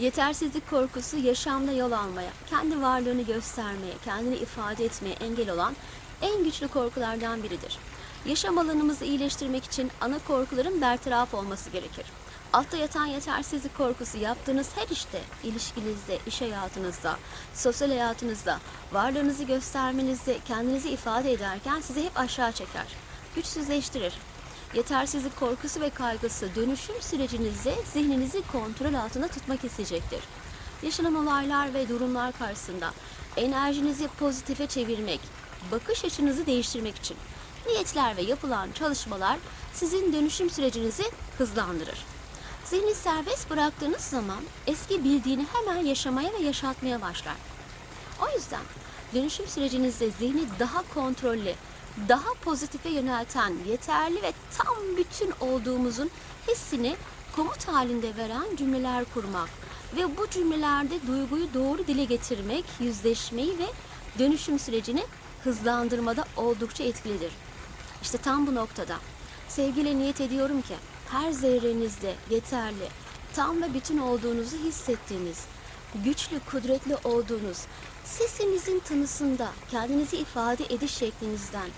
Yetersizlik korkusu yaşamda yol almaya, kendi varlığını göstermeye, kendini ifade etmeye engel olan en güçlü korkulardan biridir. Yaşam alanımızı iyileştirmek için ana korkuların bertaraf olması gerekir. Altta yatan yetersizlik korkusu yaptığınız her işte, ilişkinizde, iş hayatınızda, sosyal hayatınızda, varlığınızı göstermenizde, kendinizi ifade ederken sizi hep aşağı çeker, güçsüzleştirir. Yetersizlik korkusu ve kaygısı dönüşüm sürecinizde zihninizi kontrol altında tutmak isteyecektir. Yaşanan olaylar ve durumlar karşısında enerjinizi pozitife çevirmek, bakış açınızı değiştirmek için niyetler ve yapılan çalışmalar sizin dönüşüm sürecinizi hızlandırır. Zihni serbest bıraktığınız zaman eski bildiğini hemen yaşamaya ve yaşatmaya başlar. O yüzden dönüşüm sürecinizde zihni daha kontrollü, daha pozitife yönelten, yeterli ve tam bütün olduğumuzun hissini komut halinde veren cümleler kurmak ve bu cümlelerde duyguyu doğru dile getirmek, yüzleşmeyi ve dönüşüm sürecini hızlandırmada oldukça etkilidir. İşte tam bu noktada sevgiyle niyet ediyorum ki her zerrenizde yeterli, tam ve bütün olduğunuzu hissettiğiniz, güçlü, kudretli olduğunuz, sesinizin tınısında kendinizi ifade ediş şeklinizden,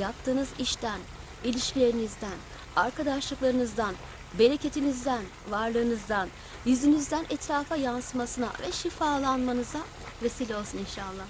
yaptığınız işten, ilişkilerinizden, arkadaşlıklarınızdan, bereketinizden, varlığınızdan, yüzünüzden etrafa yansımasına ve şifalanmanıza vesile olsun inşallah.